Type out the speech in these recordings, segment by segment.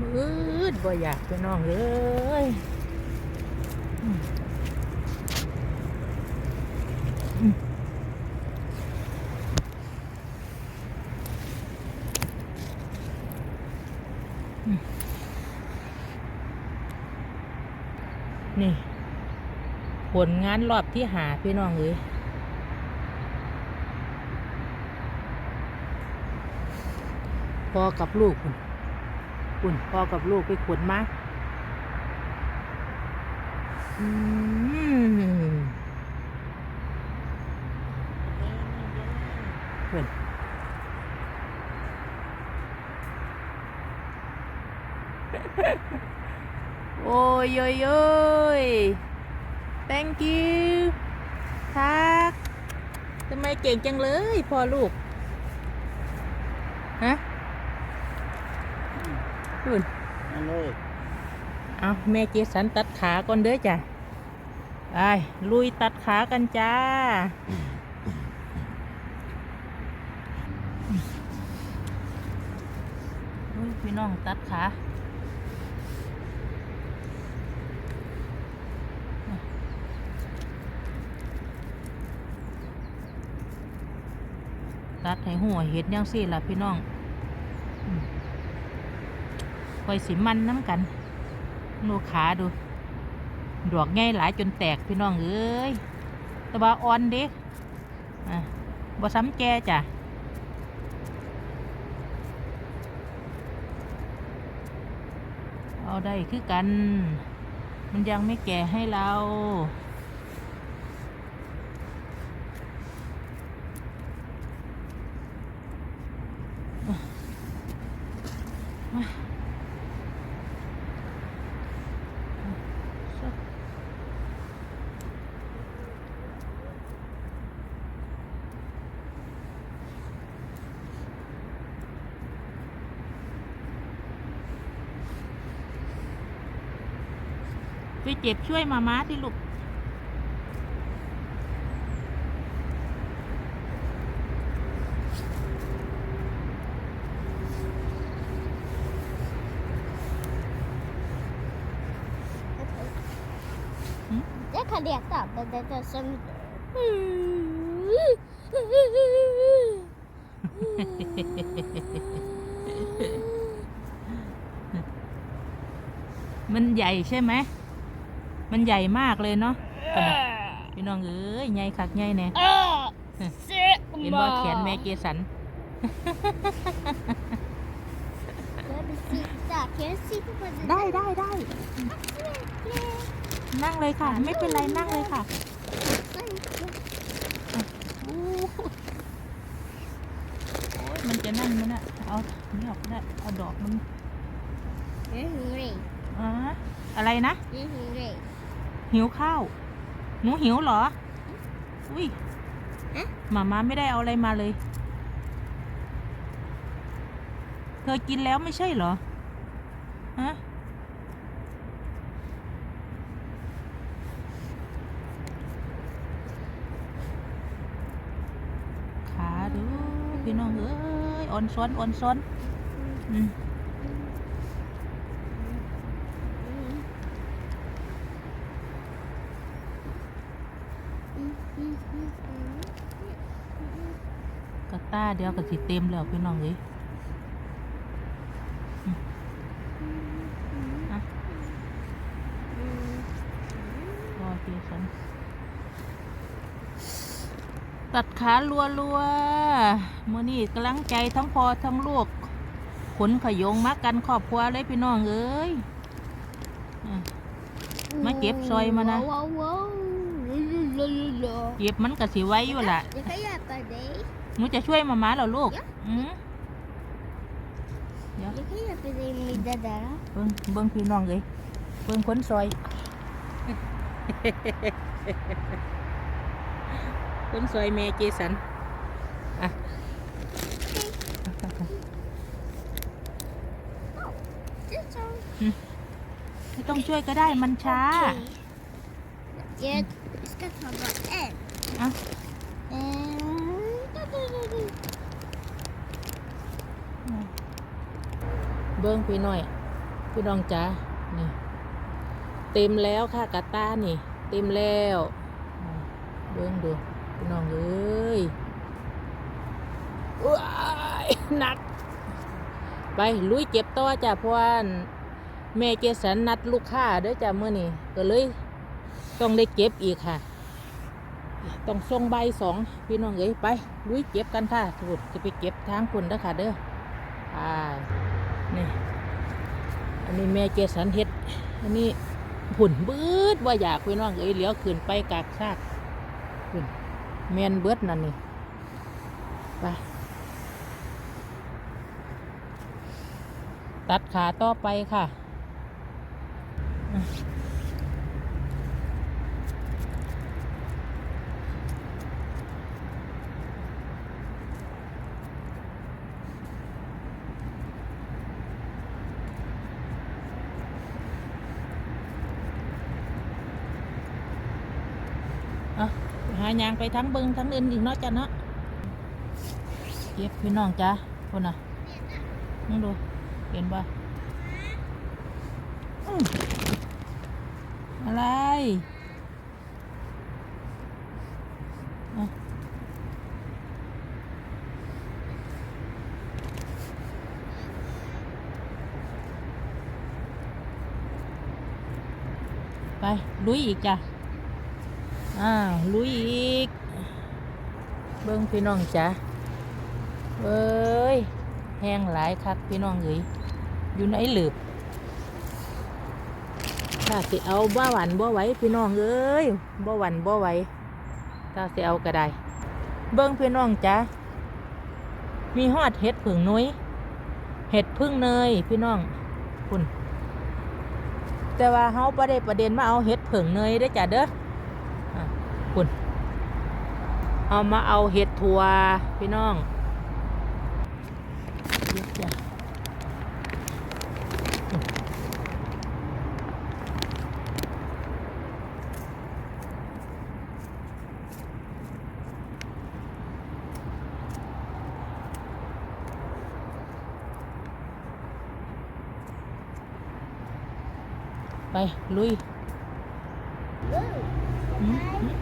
มืดบ่อยากไปน้องเลยนี่ ผลงานรอบที่หาพี่น้องเลยพอกับลูกคุณ คุณพอกับลูกไปขนมาอืมเพื่อนโอ้ยโอ้ยโอ้ย thank you ทักทำไมเก่งจังเลยพ่อลูก ฮะ คุณ นั่นเลยเอาแม่เจสันตัดขาก่อนเด้อจ้ะไปลุยตัดขากันจ้าอุ้ยพี่น้องตัดขาตัดให้หัวเห็ดยังสิล่ะพี่น้องอืม คอยสิมันน้ำกันดูขาดู ดอกง่ายหลายจนแตกพี่น้องเอ้ยตะบาอ่อนเด็กอะบ่ซ้ำแกจ้ะเอาได้คือกัน มันยังไม่แก่ให้เรา ไปเจ็บช่วยมาม้าที่ลูก Jag kan leta, men det är som... มันใหญ่ใช่ไหม มันใหญ่มากเลยเนาะพุ่นน่ะพี่น้องเอ้ยใหญ่คักใหญ่แน่เห็นว่าแขนแม่เกสัน Jag vill sitta. Kan jag sitta på det? ได้ได้ได้นั่งเลยค่ะ ไม่เป็นไรนั่งเลยค่ะอู้โอ้ยมันจะนั่นมันอะเอานี่ออกก็ได้เอาดอกมัน Jag är hungrig. อ่าอะไรนะ Jag är hungrig. หิวข้าว หนูหิวเหรอ อุ้ยหมาม้าไม่ได้เอาอะไรมาเลย เธอกินแล้วไม่ใช่เหรอ ฮะ ขาดูพี่น้องเอ้ยอ่อนซ้อนอ่อนซ้อน อืมกระ ต้าเดียวกับสิเต็มแล้วพี่น้องเอ้ยอืมอะพอเจสันตัดขาลัวลัวมือนี้กำลังใจทั้งพอทั้งลูกขนขยงมากันครอบครัวเลยพี่น้องเอ้ยอะ Má chép xoay mà nè. Wow, wow, wow. เจ็บมันก็สิไว้อยู่ล่ะ Jag kan hjälpa dig. หนูจะช่วยมาม่าเหรอลูก Ja. อืม Jag kan hjälpa dig med det där. เบิ้งเบิ้งพี่น้องเลยเบิ้งคนซอย คนซอยแม่เจสันอะ Det är så. ไม่ต้องช่วยก็ได้มันช้า Okej. Jag ska ta bara เบิ้งพี่น้อย พี่น้องจ๋านี่ เต็มแล้วค่ะกาตานี่ เต็มแล้ว เบิ่งดู พี่น้องเอ้ยว้ายหนัก ไปลุยเก็บต่อจ้ะเพราะว่าแม่เจสันนัดลูกค้าเด้อจ้ะเมื่อนี้ก็เลย ต้องได้เก็บอีกค่ะ ต้องส่งใบสองพี่น้องเอ้ยไปลุยเก็บกันค่ะถูกจะไปเก็บทางคุณเด้อค่ะเด้ออ่านี่อันนี้แม่เจสันเฮ็ดอันนี้ผุ่นบืดว่าอยากพี่น้องเอ้ยเหลียวขึ้นไปกากซากพุ่นแมนเบิดนั่นนี่ไปตัดขาต่อไปค่ะ อาหายางไปทั้งเบิงทั้งอื่นอีกเนาะจ้ะเนาะเก็บพี่น้องจ้ะคนน่ะมึงดูเห็นปะอะไรอะไปลุยอีกจ้ะ อ้าวลุยอีก เบิ้งพี่น้องจ้ะเอ้ย แห้งหลายคักพี่น้องเอ้ยอยู่ในหลืบถ้าสิเอาบ่หวันบ่ไหวพี่น้องเอ้ยบ่หวันบ่ไหวถ้าสิเอาก็ได้ เบิ้งพี่น้องจ้ะมีฮอดเห็ดผึ่งนุ้ยเห็ดพึ่งเนยพี่น้องคุณแต่ว่าเฮาประเด็ประเด็นมาเอาเห็ดผึ่งเนยได้จ้ะเด้อ คุณเอามาเอาเห็ดถั่วพี่น้องไป ลุยอืมอืม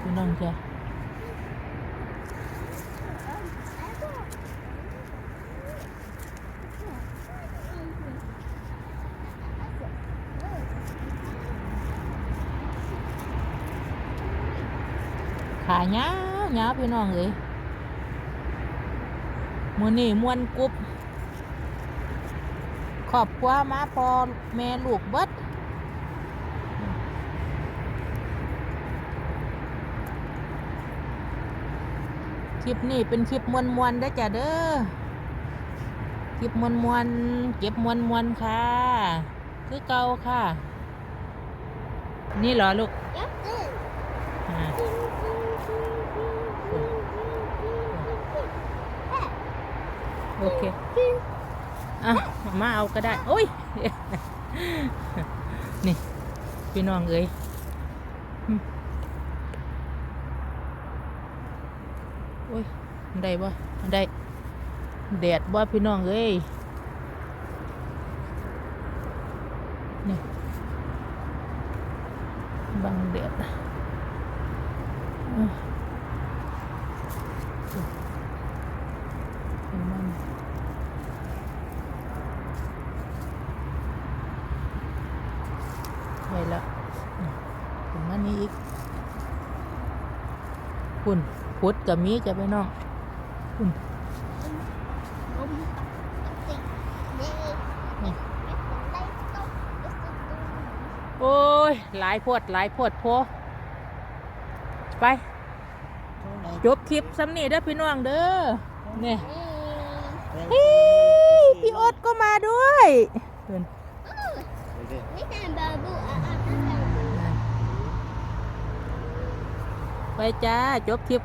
พี่น้องจ้ะ ขาเงาเงาพี่น้องเอ้ยมือนี่มวนกรุบขอบครัวมาพอแม่ลูกเบิดคลิปนี้เป็นคลิปมวนมวนๆได้อจ้ะเด้อ คลิปมวนมวนๆเก็บมวนมวนๆค่ะ คือเก่าค่ะ นี่เหรอลูก Yep, this. อ่า โอเคอะมาเอาก็ได้ โอ้ย นี่พี่น้องเอ้ยโอ้ยได้บ่ได้แดดบ่พี่น้องเอ้ยนี่บังแดดอะเป็นมัน ใช่แล้วอืมเป็นมันนี้อีกคุณพุดกับมีจะไปน้องคุณโอ้ย หลายโพดหลายโพดโพไปจบคลิปสำนีเด้อพี่น้องเด้อเนี่ยเฮ้ยพี่โอ๊ตก็มาด้วย ไปจ้า จบคลิป